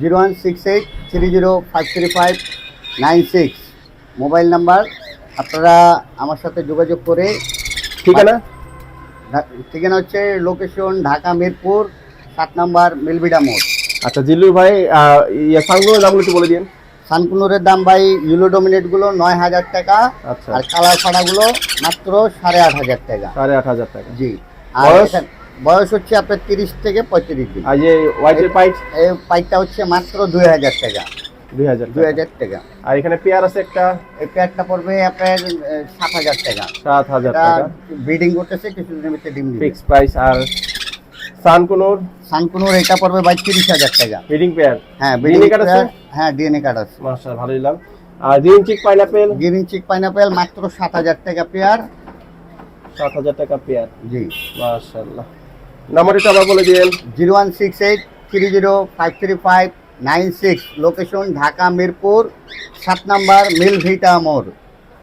Zero one six eight three zero five three five nine six. Mobile number আপনারা আমার সাথে যোগাযোগ করে ঠিকানা? ঠিকানা হচ্ছে লোকেশন ঢাকা মিরপুর সাত নাম্বার মিলবিডা মোড়। আচ্ছা জিল্লু ভাই ইয়ে সানগুলোর দামগুলো একটু বলে দিন। সানকুনুরের দাম ভাই ইউলো ডোমিনেটগুলো নয় হাজার টাকা আচ্ছা। আর কালার ফাড়াগুলো মাত্র সাড়ে আট হাজার টাকা। সাড়ে আট হাজার টাকা। জি। আর বয়স? হচ্ছে আপনার তিরিশ থেকে পঁয়ত্রিশ দিন। আর যে হোয়াইটের পাইট? এই পাইপটা হচ্ছে মাত্র দুই হাজার টাকা। দুই হাজার দুই হাজার টাকা। আর এখানে পেয়ার আছে একটা? এই প্যাডটা পড়বে আপনার সাত হাজার টাকা। সাত হাজার টাকা। ব্রিডিং করতেছে কিছুদিনের ভিতরে ডিম ফিক্স প্রাইস আর সানকুনোর? সানকুনুর এটা পড়বে ভাই তিরিশ হাজার টাকা। Breeding pair? হ্যাঁ breeding card আছে? হ্যাঁ ডিএনএ কার্ড আছে। মার্শাল ভালো দিলাম আর green cheek pineapple green cheek pineapple মাত্র সাত হাজার টাকা পেয়ার। সাত হাজার টাকা পেয়ার। জি। মার্শাল্লাহ নাম্বারটা আবার বলে দিন zero one six eight three zero five three five nine six, location Dhaka Mirpur, সাত নাম্বার মিল ভিটা মোড়।